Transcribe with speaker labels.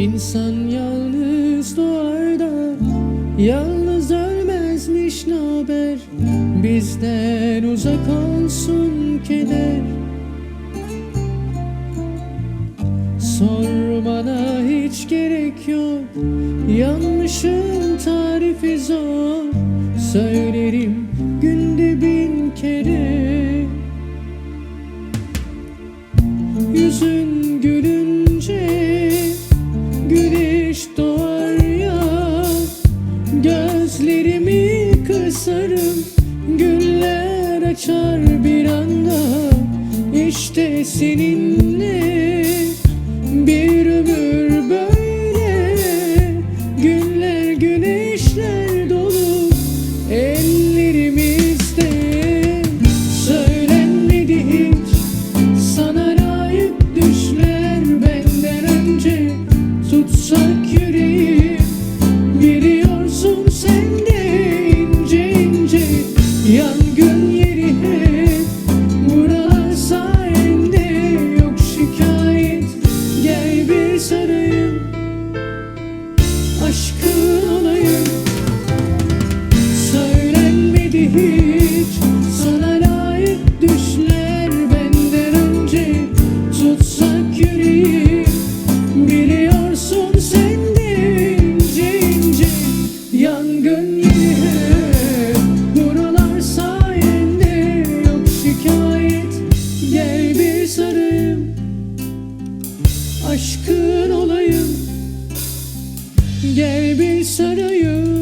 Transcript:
Speaker 1: İnsan yalnız doğar da Yalnız ölmezmiş naber? Bizden uzak olsun keder. Sormana hiç gerek yok. Yanlışın tarifi zor. Söylerim günde bin kere. Yüzün Gözlerimi kısarım Güller açar bir anda. İşte seninle Bir ömür böyle. Günler güneşler yangın yeri Buralar sayende yok şikayet. Gel bir sarayım. Aşkın olayım. Söylenmedi hiç aşkın olayım. Gel bir sarayım